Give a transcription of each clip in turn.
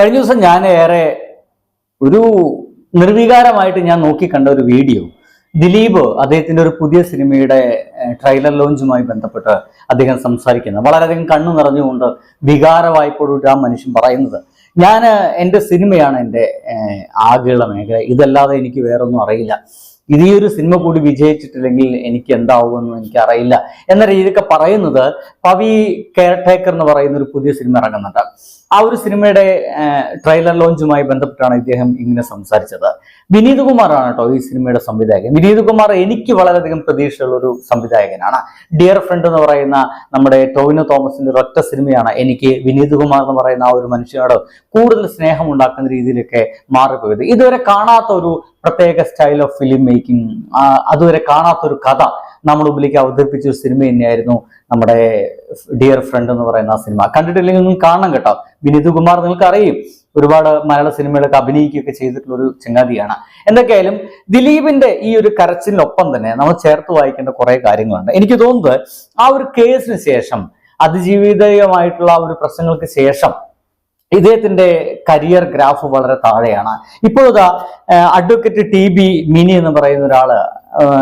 കഴിഞ്ഞ ദിവസം ഞാൻ ഏറെ ഒരു നിർവികാരമായിട്ട് ഞാൻ നോക്കിക്കണ്ട ഒരു വീഡിയോ. ദിലീപ് അദ്ദേഹത്തിന്റെ ഒരു പുതിയ സിനിമയുടെ ട്രെയിലർ ലോഞ്ചുമായി ബന്ധപ്പെട്ട് അദ്ദേഹം സംസാരിക്കുന്നത് വളരെയധികം കണ്ണു നിറഞ്ഞുകൊണ്ട് വികാര വായ്പോട് ആ മനുഷ്യൻ പറയുന്നത്. ഞാൻ എന്റെ സിനിമയാണ് എന്റെ ആകെയുള്ള മേഖല. ഇതല്ലാതെ എനിക്ക് വേറൊന്നും അറിയില്ല. ഇത് ഈ ഒരു സിനിമ കൂടി വിജയിച്ചിട്ടില്ലെങ്കിൽ എനിക്ക് എന്താവുമെന്ന് എനിക്കറിയില്ല. എന്ന രീതിയിലൊക്കെ പറയുന്നത് പവി കെയർ ടേക്കർ എന്ന് പറയുന്ന ഒരു പുതിയ സിനിമ ഇറങ്ങുന്നുണ്ട്. ആ ഒരു സിനിമയുടെ ട്രെയിലർ ലോഞ്ചുമായി ബന്ധപ്പെട്ടാണ് ഇദ്ദേഹം ഇങ്ങനെ സംസാരിച്ചത്. വിനീത് കുമാറാണ് കേട്ടോ ഈ സിനിമയുടെ സംവിധായകൻ. വിനീത് കുമാർ എനിക്ക് വളരെയധികം പ്രതീക്ഷയുള്ള ഒരു സംവിധായകനാണ്. ഡിയർ ഫ്രണ്ട് എന്ന് പറയുന്ന നമ്മുടെ ടോവിനോ തോമസിന്റെ ഒറ്റ സിനിമയാണ് എനിക്ക് വിനീത് കുമാർ എന്ന് പറയുന്ന ആ ഒരു മനുഷ്യനോട് കൂടുതൽ സ്നേഹം ഉണ്ടാക്കുന്ന രീതിയിലൊക്കെ മാറിപ്പോയത്. ഇതുവരെ കാണാത്ത ഒരു പ്രത്യേക സ്റ്റൈൽ ഓഫ് ഫിലിം മേക്കിംഗ് അതുവരെ കാണാത്ത ഒരു കഥ നമ്മുടെ മുമ്പിലേക്ക് അവതരിപ്പിച്ച ഒരു സിനിമ തന്നെയായിരുന്നു നമ്മുടെ ഡിയർ ഫ്രണ്ട് എന്ന് പറയുന്ന ആ സിനിമ. കണ്ടിട്ടില്ലെങ്കിൽ കാണണം കേട്ടോ. വിനീത് കുമാർ നിങ്ങൾക്ക് അറിയും ഒരുപാട് മലയാള സിനിമകളൊക്കെ അഭിനയിക്കുകയൊക്കെ ചെയ്തിട്ടുള്ള ഒരു ചങ്ങാതിയാണ്. എന്തൊക്കെയായാലും ദിലീപിന്റെ ഈ ഒരു കരച്ചിലിനൊപ്പം തന്നെ നമ്മൾ ചേർത്ത് വായിക്കേണ്ട കുറെ കാര്യങ്ങളുണ്ട്. എനിക്ക് തോന്നുന്നത് ആ ഒരു കേസിന് ശേഷം അതിജീവിതമായിട്ടുള്ള ആ ഒരു പ്രശ്നങ്ങൾക്ക് ശേഷം ഇദ്ദേഹത്തിന്റെ കരിയർ ഗ്രാഫ് വളരെ താഴെയാണ്. ഇപ്പോഴത്തെ അഡ്വക്കേറ്റ് ടി ബി മിനി എന്ന് പറയുന്ന ഒരാൾ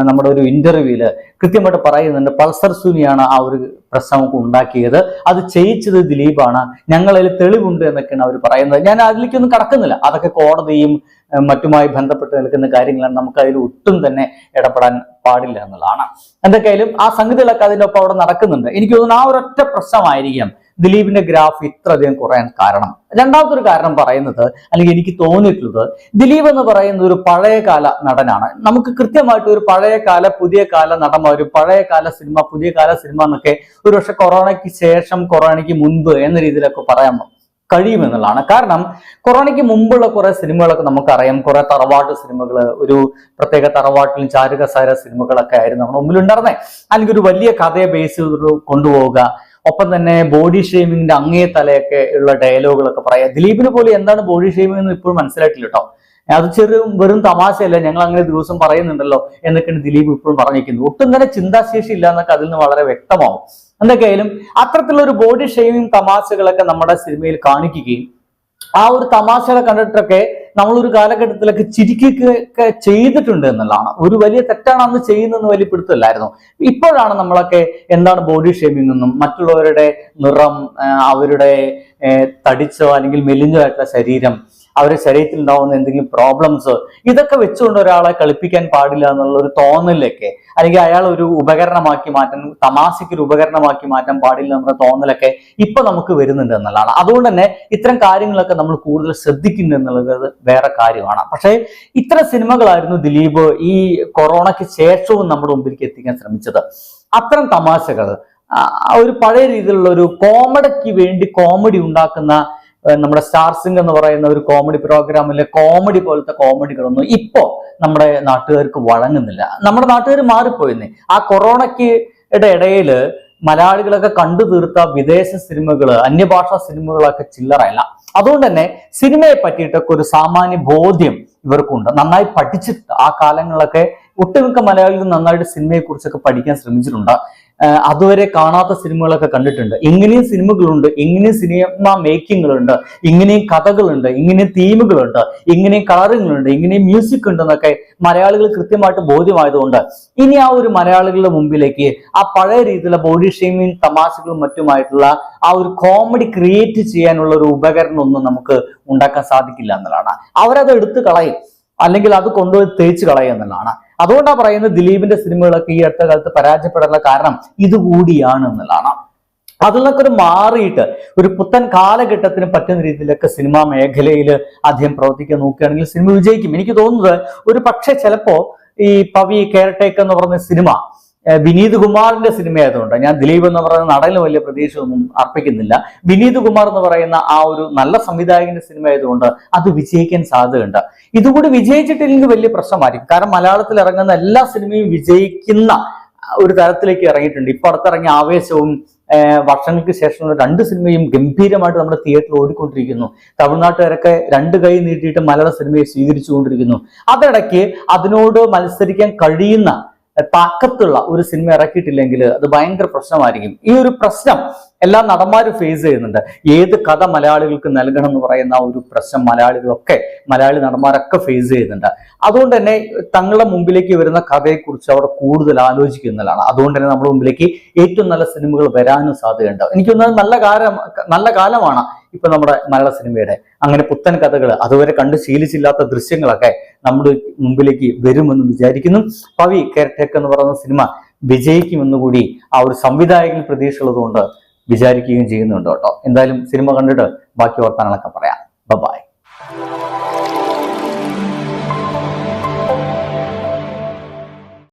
നമ്മുടെ ഒരു ഇന്റർവ്യൂൽ കൃത്യമായിട്ട് പറയുന്നുണ്ട് പൾസർ സുനിയാണ് ആ ഒരു പ്രശ്നം ഉണ്ടാക്കിയത്. അത് ചെയ്യിച്ചത് ദിലീപാണ്. ഞങ്ങളിൽ തെളിവുണ്ട് എന്നൊക്കെയാണ് അവർ പറയുന്നത്. ഞാൻ അതിലേക്കൊന്നും കടക്കുന്നില്ല. അതൊക്കെ കോടതിയും മറ്റുമായി ബന്ധപ്പെട്ട് നിൽക്കുന്ന കാര്യങ്ങളാണ്. നമുക്ക് അതിൽ ഒട്ടും തന്നെ ഇടപെടാൻ പാടില്ല എന്നുള്ളതാണ്. എന്തൊക്കെയായാലും ആ സംഗതികളൊക്കെ അതിന്റെ ഒപ്പം അവിടെ നടക്കുന്നുണ്ട്. എനിക്ക് തോന്നുന്നു ആ ഒരൊറ്റ പ്രശ്നമായിരിക്കാം. ദിലീപിന്റെ ഗ്രാഫ് ഇത്രയധികം കുറയാൻ കാരണം. രണ്ടാമത്തെ ഒരു കാരണം പറയുന്നത് അല്ലെങ്കിൽ എനിക്ക് തോന്നിയിട്ടുള്ളത് ദിലീപ് എന്ന് പറയുന്ന ഒരു പഴയകാല നടനാണ്. നമുക്ക് കൃത്യമായിട്ട് ഒരു പഴയകാല പുതിയ കാല നടന്ന ഒരു പഴയകാല സിനിമ പുതിയ കാല സിനിമ എന്നൊക്കെ ഒരു പക്ഷെ കൊറോണയ്ക്ക് ശേഷം കൊറോണയ്ക്ക് മുൻപ് എന്ന രീതിയിലൊക്കെ പറയാൻ കഴിയുമെന്നുള്ളതാണ്. കാരണം കൊറോണയ്ക്ക് മുമ്പുള്ള കുറെ സിനിമകളൊക്കെ നമുക്കറിയാം. കുറെ തറവാട്ട് സിനിമകൾ ഒരു പ്രത്യേക തറവാട്ടിലും ചാരുകസാര സിനിമകളൊക്കെ ആയിരുന്നു നമ്മുടെ മുമ്പിൽ ഉണ്ടായിരുന്നേ അല്ലെങ്കിൽ ഒരു വലിയ കഥയെ ബേസ് കൊണ്ടുപോവുക ഒപ്പം തന്നെ ബോഡി ഷെയ്മിങ്ങിന്റെ അങ്ങേ തലയൊക്കെ ഉള്ള ഡയലോഗുകളൊക്കെ പറയാം. ദിലീപിന് പോലും എന്താണ് ബോഡി ഷെയ്മിംഗ് എന്ന് ഇപ്പോഴും മനസ്സിലായിട്ടില്ല കേട്ടോ അത് ചെറു വെറും തമാശയല്ല ഞങ്ങൾ അങ്ങനെ ദിവസം പറയുന്നുണ്ടല്ലോ എന്നൊക്കെയാണ് ദിലീപ് ഇപ്പോഴും പറഞ്ഞിരിക്കുന്നത്. ഒട്ടും തന്നെ ചിന്താശേഷി ഇല്ല എന്നൊക്കെ അതിൽ നിന്ന് വളരെ വ്യക്തമാവും. എന്തൊക്കെയായാലും അത്തരത്തിലുള്ള ഒരു ബോഡി ഷെയ്മിങ് തമാശകളൊക്കെ നമ്മുടെ സിനിമയിൽ കാണിക്കുകയും ആ ഒരു തമാശകളെ കണ്ടിട്ടൊക്കെ നമ്മൾ ഒരു കാലഘട്ടത്തിലൊക്കെ ചിരിക്കുകയൊക്കെ ചെയ്തിട്ടുണ്ട് എന്നുള്ളതാണ്. ഒരു വലിയ തെറ്റാണ് അന്ന് ചെയ്യുന്നതെന്ന് വലിയ പിടുത്തമില്ലായിരുന്നു. ഇപ്പോഴാണ് നമ്മളൊക്കെ എന്താണ് ബോഡി ഷേമിംഗ് എന്നും മറ്റുള്ളവരുടെ നിറം അവരുടെ തടിച്ചോ അല്ലെങ്കിൽ മെലിഞ്ഞോ ആയിട്ടുള്ള ശരീരം അവരുടെ ശരീരത്തിൽ ഉണ്ടാവുന്ന എന്തെങ്കിലും പ്രോബ്ലംസ് ഇതൊക്കെ വെച്ചുകൊണ്ട് ഒരാളെ കളിപ്പിക്കാൻ പാടില്ല എന്നുള്ള ഒരു തോന്നലൊക്കെ അല്ലെങ്കിൽ അയാൾ ഒരു ഉപകരണമാക്കി മാറ്റാൻ തമാശയ്ക്ക് ഒരു ഉപകരണമാക്കി മാറ്റാൻ പാടില്ല എന്നുള്ള തോന്നലൊക്കെ ഇപ്പൊ നമുക്ക് വരുന്നുണ്ട് എന്നുള്ളതാണ്. അതുകൊണ്ട് തന്നെ ഇത്തരം കാര്യങ്ങളൊക്കെ നമ്മൾ കൂടുതൽ ശ്രദ്ധിക്കുന്നു എന്നുള്ളത് വേറെ കാര്യമാണ്. പക്ഷേ ഇത്തരം സിനിമകളായിരുന്നു ദിലീപ് ഈ കൊറോണയ്ക്ക് ശേഷവും നമ്മുടെ മുമ്പിലേക്ക് എത്തിക്കാൻ ശ്രമിച്ചത്. അത്തരം തമാശകൾ ഒരു പഴയ രീതിയിലുള്ള ഒരു കോമഡിക്ക് വേണ്ടി കോമഡി ഉണ്ടാക്കുന്ന നമ്മുടെ സ്റ്റാർസിംഗ് എന്ന് പറയുന്ന ഒരു കോമഡി പ്രോഗ്രാമിലെ കോമഡി പോലത്തെ കോമഡികളൊന്നും ഇപ്പോ നമ്മുടെ നാട്ടുകാർക്ക് വഴങ്ങുന്നില്ല. നമ്മുടെ നാട്ടുകാർ മാറിപ്പോയിന്നെ. ആ കൊറോണയ്ക്ക് ഇടയിൽ മലയാളികളൊക്കെ കണ്ടു തീർത്ത വിദേശ സിനിമകൾ അന്യഭാഷാ സിനിമകളൊക്കെ ചില്ലറയല്ല. അതുകൊണ്ട് തന്നെ സിനിമയെ പറ്റിയിട്ടൊക്കെ ഒരു സാമാന്യ ബോധ്യം ഇവർക്കുണ്ട്. നന്നായി പഠിച്ചിട്ട് ആ കാലങ്ങളിലൊക്കെ ഒട്ടുമിക്ക മലയാളികൾ നന്നായിട്ട് സിനിമയെ കുറിച്ചൊക്കെ പഠിക്കാൻ ശ്രമിച്ചിട്ടുണ്ട്. അതുവരെ കാണാത്ത സിനിമകളൊക്കെ കണ്ടിട്ടുണ്ട്. ഇങ്ങനെയും സിനിമകളുണ്ട് ഇങ്ങനെയും സിനിമ മേക്കിങ്ങുകളുണ്ട് ഇങ്ങനെയും കഥകളുണ്ട് ഇങ്ങനെയും തീമുകളുണ്ട് ഇങ്ങനെയും കളറിങ്ങുകളുണ്ട് ഇങ്ങനെയും മ്യൂസിക് ഉണ്ടെന്നൊക്കെ മലയാളികൾ കൃത്യമായിട്ട് ബോധ്യമായതുകൊണ്ട് ഇനി ആ ഒരു മലയാളികളുടെ മുമ്പിലേക്ക് ആ പഴയ രീതിയിലുള്ള ബോഡി ഷെയ്മിങ് തമാശകളും മറ്റുമായിട്ടുള്ള ആ ഒരു കോമഡി ക്രിയേറ്റ് ചെയ്യാനുള്ള ഒരു ഉപകരണം ഒന്നും നമുക്ക് ഉണ്ടാക്കാൻ സാധിക്കില്ല എന്നുള്ളതാണ്. അവരത് എടുത്തു കളയും. അല്ലെങ്കിൽ അത് കൊണ്ടുപോയി തേച്ച് കളയുക എന്നുള്ളതാണ്. അതുകൊണ്ടാണ് പറയുന്നത് ദിലീപിന്റെ സിനിമകളൊക്കെ ഈ അടുത്ത കാലത്ത് പരാജയപ്പെടാനുള്ള കാരണം ഇതുകൂടിയാണ് എന്നുള്ളതാണ്. അതിൽ നിന്നൊക്കെ ഒരു മാറിയിട്ട് ഒരു പുത്തൻ കാലഘട്ടത്തിന് പറ്റുന്ന രീതിയിലൊക്കെ സിനിമാ മേഖലയിൽ അദ്ദേഹം പ്രവർത്തിക്കാൻ നോക്കുകയാണെങ്കിൽ സിനിമ വിജയിക്കും. എനിക്ക് തോന്നുന്നത് ഒരു പക്ഷേ ചിലപ്പോ ഈ പവി കെയർടേക്ക് എന്ന് പറഞ്ഞ സിനിമ വിനീത് കുമാറിന്റെ സിനിമ ആയതുകൊണ്ട് ഞാൻ ദിലീപ് എന്ന് പറയുന്ന നടന് വലിയ പ്രതീക്ഷയൊന്നും അർപ്പിക്കുന്നില്ല. വിനീത് കുമാർ എന്ന് പറയുന്ന ആ ഒരു നല്ല സംവിധായകന്റെ സിനിമ ആയതുകൊണ്ട് അത് വിജയിക്കാൻ സാധ്യതയുണ്ട്. ഇതുകൂടി വിജയിച്ചിട്ടില്ലെങ്കിൽ വലിയ പ്രശ്നമായിരിക്കും. കാരണം മലയാളത്തിൽ ഇറങ്ങുന്ന എല്ലാ സിനിമയും വിജയിക്കുന്ന ഒരു തരത്തിലേക്ക് ഇറങ്ങിയിട്ടുണ്ട്. ഇപ്പൊ അടുത്തിറങ്ങിയ ആവേശവും വർഷങ്ങൾക്ക് ശേഷമുള്ള രണ്ട് സിനിമയും ഗംഭീരമായിട്ട് നമ്മുടെ തിയേറ്ററിൽ ഓടിക്കൊണ്ടിരിക്കുന്നു. തമിഴ്നാട്ടുകാരൊക്കെ രണ്ട് കൈ നീട്ടിയിട്ട് മലയാള സിനിമയെ സ്വീകരിച്ചുകൊണ്ടിരിക്കുന്നു. അതിനിടയ്ക്ക് അതിനോട് മത്സരിക്കാൻ കഴിയുന്ന താക്കത്തുള്ള ഒരു സിനിമ ഇറക്കിയിട്ടില്ലെങ്കിൽ അത് ഭയങ്കര പ്രശ്നമായിരിക്കും. ഈ ഒരു പ്രശ്നം എല്ലാ നടന്മാരും ഫേസ് ചെയ്യുന്നുണ്ട്. ഏത് കഥ മലയാളികൾക്ക് നൽകണം എന്ന് പറയുന്ന ഒരു പ്രശ്നം മലയാളികളൊക്കെ മലയാളി നടന്മാരൊക്കെ ഫേസ് ചെയ്യുന്നുണ്ട്. അതുകൊണ്ട് തന്നെ തങ്ങളുടെ മുമ്പിലേക്ക് വരുന്ന കഥയെക്കുറിച്ച് അവർ കൂടുതൽ ആലോചിക്കുന്നതാണ്. അതുകൊണ്ട് തന്നെ നമ്മുടെ മുമ്പിലേക്ക് ഏറ്റവും നല്ല സിനിമകൾ വരാനും സാധ്യതയുണ്ട്. എനിക്ക് തോന്നുന്നത് നല്ല കാലം നല്ല കാലമാണ് ഇപ്പൊ നമ്മുടെ മലയാള സിനിമയുടെ. അങ്ങനെ പുത്തൻ കഥകൾ അതുവരെ കണ്ട് ശീലിച്ചില്ലാത്ത ദൃശ്യങ്ങളൊക്കെ നമ്മുടെ മുമ്പിലേക്ക് വരുമെന്ന് വിചാരിക്കുന്നു. പവി കെയർടേക്ക് എന്ന് പറയുന്ന സിനിമ വിജയിക്കുമെന്ന് കൂടി ആ ഒരു സംവിധായകൻ പ്രതീക്ഷയുള്ളതുകൊണ്ട് വിചാരിക്കുകയും ചെയ്യുന്നുണ്ട് കേട്ടോ. എന്തായാലും സിനിമ കണ്ടിട്ട് ബാക്കി വർത്താനങ്ങളൊക്കെ പറയാം. ബൈ